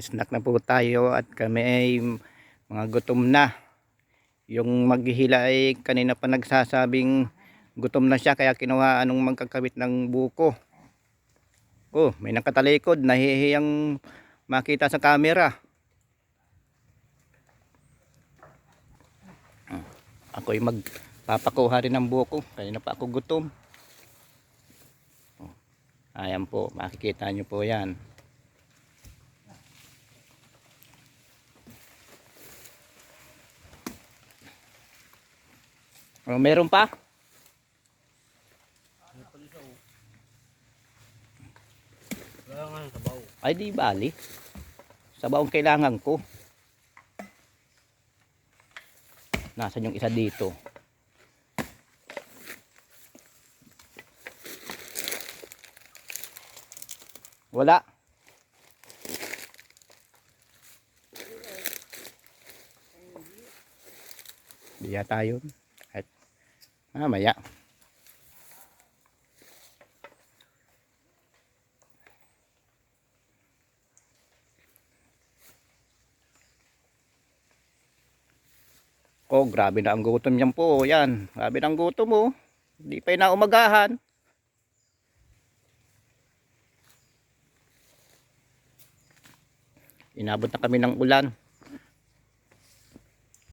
Snack na po tayo at kami ay mga gutom na. Yung maghihila ay kanina pa nagsasabing gutom na siya kaya kinuha anong magkakabit ng buko. Oh, may nakatalikod, nahihiyang makita sa camera. Ah, Ako'y magpapakuha rin ng buko. Kanina pa ako gutom. Oh, Ayan po, makikita nyo po yan. Oh, meron pa? Ay di bali. Sabaw ang kailangan ko. Nasaan yung isa dito? Wala. Di yata mamaya. Oh, grabe na ang gutom niyan po. Yan. Grabe na ang gutom mo. Hindi pa na umagahan. Inabot na kami ng ulan.